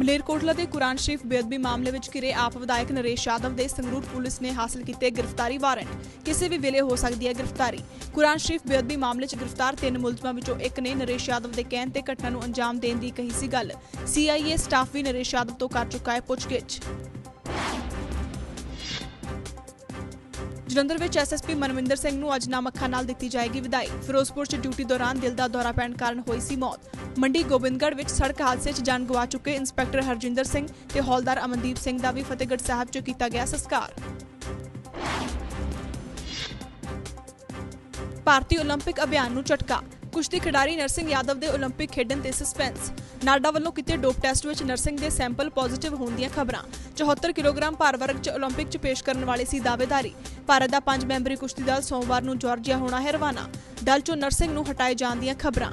ਮਲੇਰਕੋਟਲਾ ਦੇ ਕੁਰਾਨ ਸ਼ਰੀਫ ਬੇਅਦਬੀ ਮਾਮਲੇ ਵਿੱਚ ਘਿਰੇ ਆਪ ਵਿਧਾਇਕ ਨਰੇਸ਼ ਯਾਦਵ ਦੇ ਸੰਗਰੂਰ ਪੁਲਿਸ ਨੇ ਹਾਸਲ ਕੀਤੇ ਗ੍ਰਿਫਤਾਰੀ ਵਾਰੰਟ। ਕਿਸੇ ਵੀ ਵੇਲੇ ਹੋ ਸਕਦੀ ਹੈ ਗ੍ਰਿਫਤਾਰੀ। ਕੁਰਾਨ ਸ਼ਰੀਫ ਬੇਅਦਬੀ ਮਾਮਲੇ 'ਚ ਗ੍ਰਿਫਤਾਰ ਤਿੰਨ ਮੁਲਜ਼ਮਾਂ ਵਿੱਚੋਂ ਇੱਕ ਨੇ ਨਰੇਸ਼ ਯਾਦਵ ਦੇ ਕਹਿਣ ਤੇ ਘਟਨਾ ਨੂੰ ਅੰਜਾਮ ਦੇਣ ਦੀ ਕਹੀ ਸੀ ਗੱਲ। ਸੀਆਈਏ ਸਟਾਫ ਵੀ ਨਰੇਸ਼ ਯਾਦਵ ਤੋਂ ਕਰ ਚੁੱਕਾ ਹੈ ਪੁੱਛਗਿੱਛ। ਜਲੰਧਰ ਵਿੱਚ ਐਸਐਸਪੀ ਮਨਵਿੰਦਰ ਸਿੰਘ ਨੂੰ ਅੱਜ ਨਾਮ ਨਾਲ ਦਿੱਤੀ ਜਾਏਗੀ ਵਿਦਾਈ। ਫਿਰੋਜ਼ਪੁਰ 'ਚ ਡਿਊਟੀ ਦੌਰਾਨ ਦਿਲ ਦਾ ਦੌਰਾ ਪੈਣ ਕਾਰਨ ਹੋਈ ਸੀ ਮੌਤ। ਮੰਡੀ ਗੋਬਿੰਦਗੜ੍ਹ ਵਿੱਚ ਸੜਕ ਹਾਦਸੇ 'ਚ ਜਾਨ ਗਵਾ ਚੁੱਕੇ ਇੰਸਪੈਕਟਰ ਹਰਜਿੰਦਰ ਸਿੰਘ ਤੇ ਹੌਲਦਾਰ ਅਮਨਦੀਪ ਸਿੰਘ ਦਾ ਵੀ ਫਤਿਹਗੜ੍ਹ ਸਾਹਿਬ 'ਚ ਕੀਤਾ ਗਿਆ ਸੰਸਕਾਰ। ਭਾਰਤੀ ਓਲੰਪਿਕ ਅਭਿਆਨ ਨੂੰ ਝਟਕਾ। ਕੁਸ਼ਤੀ ਖਿਡਾਰੀ ਨਰਸਿੰਘ ਯਾਦਵ ਦੇ ਓਲੰਪਿਕ ਖੇਡਣ ਤੇ ਸਸਪੈਂਸ ਨਾਡਾ ਵੱਲੋਂ ਕੀਤੇ ਡੋਪ ਟੈਸਟ ਵਿੱਚ ਨਰਸਿੰਘ ਦੇ ਸੈਂਪਲ ਪੋਜ਼ਿਟਿਵ ਹੋਣ ਦੀਆਂ ਖਬਰਾਂ। 74 ਕਿਲੋਗ੍ਰਾਮ ਭਾਰ ਵਰਗ 'ਚ ਓਲੰਪਿਕ 'ਚ ਪੇਸ਼ ਕਰਨ ਵਾਲੇ ਸੀ ਦਾਅਵੇਦਾਰੀ। ਭਾਰਤ ਦਾ ਪੰਜ ਮੈਂਬਰੀ ਕੁਸ਼ਤੀ ਦਲ ਸੋਮਵਾਰ ਨੂੰ ਜਾਰਜੀਆ ਹੋਣਾ ਹੈ ਰਵਾਨਾ। ਦਲ 'ਚੋਂ ਨਰਸਿੰਘ ਨੂੰ ਹਟਾਏ ਜਾਣ ਦੀਆਂ ਖਬਰਾਂ।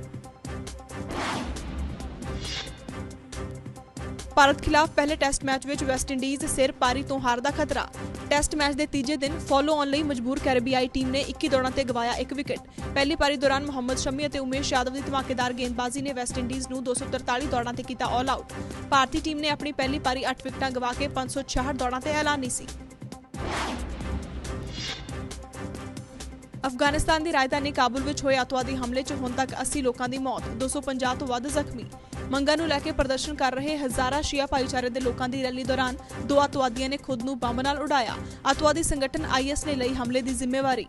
ਭਾਰਤ ਖਿਲਾਫ ਪਹਿਲੇ ਟੈਸਟ ਮੈਚ ਵਿੱਚ ਵੈਸਟਇੰਡੀਜ਼ ਸਿਰ ਪਾਰੀ ਤੋਂ ਹਾਰ ਦਾ ਖਤਰਾ। ਟੈਸਟ ਮੈਚ ਦੇ ਤੀਜੇ ਦਿਨ ਫਾਲੋ ਆਨ ਲਈ ਮਜਬੂਰ ਕੈਰੇਬੀਆਈ ਟੀਮ ਨੇ 21 ਦੌੜਾਂ ਤੇ ਗਵਾਇਆ ਇੱਕ ਵਿਕਟ ਪਹਿਲੀ ਪਾਰੀ ਦੌਰਾਨ ਮੁਹੰਮਦ ਸ਼ਮੀ ਅਤੇ ਉਮੇਸ਼ ਯਾਦਵ ਦੀ ਧਮਾਕੇਦਾਰ ਗੇਂਦਬਾਜ਼ੀ ਨੇ ਵੈਸਟਇੰਡੀਜ਼ ਨੂੰ 243 ਦੌੜਾਂ ਤੇ ਕੀਤਾ ਆਲ ਆਊਟ ਭਾਰਤੀ ਟੀਮ ਨੇ ਆਪਣੀ ਪਹਿਲੀ ਪਾਰੀ 8 ਵਿਕਟਾਂ ਗਵਾ ਕੇ 566 ਦੌੜਾਂ ਤੇ ਐਲਾਨੀ ਸੀ। ਅਫਗਾਨਿਸਤਾਨ ਦੀ ਰਾਜਧਾਨੀ ਕਾਬੁਲ ਵਿੱਚ ਹੋਏ ਅੱਤਵਾਦੀ ਹਮਲੇ 'ਚ ਹੁਣ ਤੱਕ 80 ਲੋਕਾਂ ਦੀ ਮੌਤ 250 ਤੋਂ ਵੱਧ ਜ਼ਖਮੀ। ਮੰਗਾਂ ਨੂੰ ਲੈ ਕੇ ਪ੍ਰਦਰਸ਼ਨ ਕਰ ਰਹੇ ਹਜ਼ਾਰਾਂ ਸ਼ੀਆ ਭਾਈਚਾਰੇ ਦੇ ਲੋਕਾਂ ਦੀ ਰੈਲੀ ਦੌਰਾਨ ਦੋ ਅਤਵਾਦੀਆਂ ਨੇ ਖੁਦ ਨੂੰ ਬੰਬ ਨਾਲ ਉਡਾਇਆ। ਅੱਤਵਾਦੀ ਸੰਗਠਨ ਆਈਐਸ ਨੇ ਲਈ ਹਮਲੇ ਦੀ ਜ਼ਿੰਮੇਵਾਰੀ।